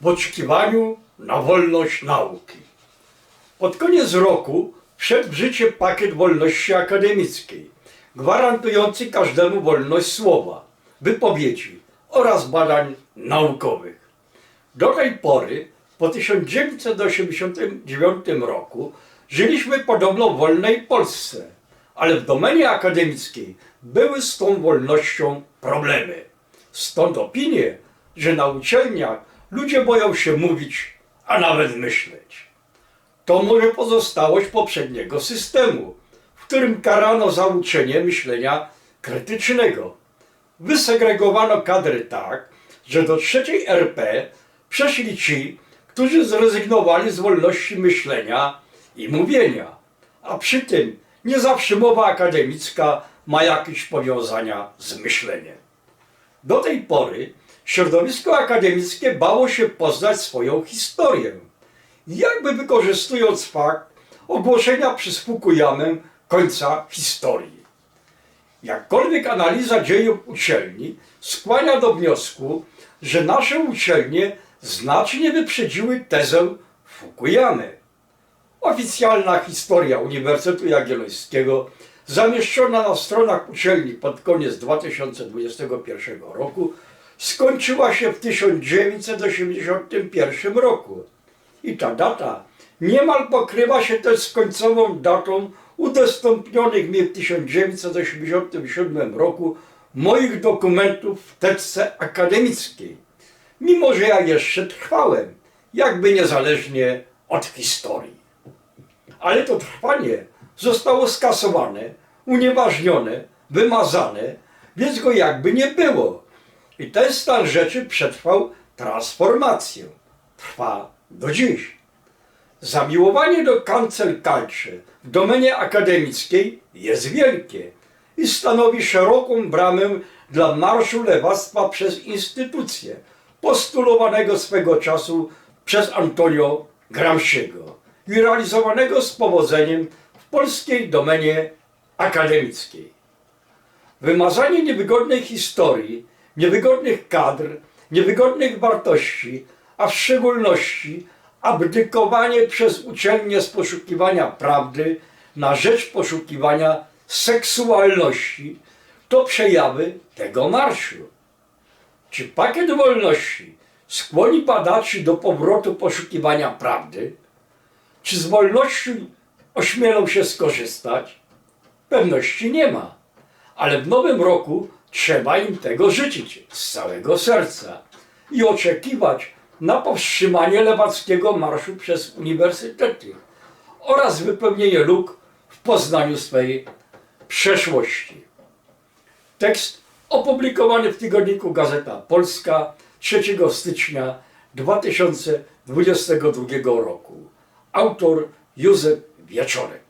w oczekiwaniu na wolność nauki. Pod koniec roku wszedł w życie pakiet wolności akademickiej, gwarantujący każdemu wolność słowa, wypowiedzi oraz badań naukowych. Do tej pory, po 1989 roku, żyliśmy podobno w wolnej Polsce, ale w domenie akademickiej były z tą wolnością problemy. Stąd opinie, że na uczelniach ludzie boją się mówić, a nawet myśleć. To może pozostałość poprzedniego systemu, w którym karano za uczenie myślenia krytycznego. Wysegregowano kadry tak, że do trzeciej RP przeszli ci, którzy zrezygnowali z wolności myślenia i mówienia. A przy tym nie zawsze mowa akademicka ma jakieś powiązania z myśleniem. Do tej pory środowisko akademickie bało się poznać swoją historię, jakby wykorzystując fakt ogłoszenia przez Fukuyamę końca historii. Jakkolwiek analiza dziejów uczelni skłania do wniosku, że nasze uczelnie znacznie wyprzedziły tezę Fukuyamy. Oficjalna historia Uniwersytetu Jagiellońskiego zamieszczona na stronach uczelni pod koniec 2021 roku skończyła się w 1981 roku. I ta data niemal pokrywa się też z końcową datą udostępnionych mi w 1987 roku moich dokumentów w teczce akademickiej. Mimo, że ja jeszcze trwałem, jakby niezależnie od historii. Ale to trwanie zostało skasowane, unieważnione, wymazane, więc go jakby nie było. I ten stan rzeczy przetrwał transformację. Trwa do dziś. Zamiłowanie do cancel culture w domenie akademickiej jest wielkie i stanowi szeroką bramę dla marszu lewactwa przez instytucje, postulowanego swego czasu przez Antonio Gramsciego i realizowanego z powodzeniem w polskiej domenie akademickiej. Wymazanie niewygodnej historii, niewygodnych kadr, niewygodnych wartości, a w szczególności abdykowanie przez uczelnię z poszukiwania prawdy na rzecz poszukiwania seksualności to przejawy tego marszu. Czy pakiet wolności skłoni badaczy do powrotu poszukiwania prawdy? Czy z wolności ośmielą się skorzystać? Pewności nie ma, ale w nowym roku trzeba im tego życzyć z całego serca i oczekiwać na powstrzymanie lewackiego marszu przez uniwersytety oraz wypełnienie luk w poznaniu swej przeszłości. Tekst opublikowany w tygodniku Gazeta Polska 3 stycznia 2022 roku. Autor Józef Wieczorek.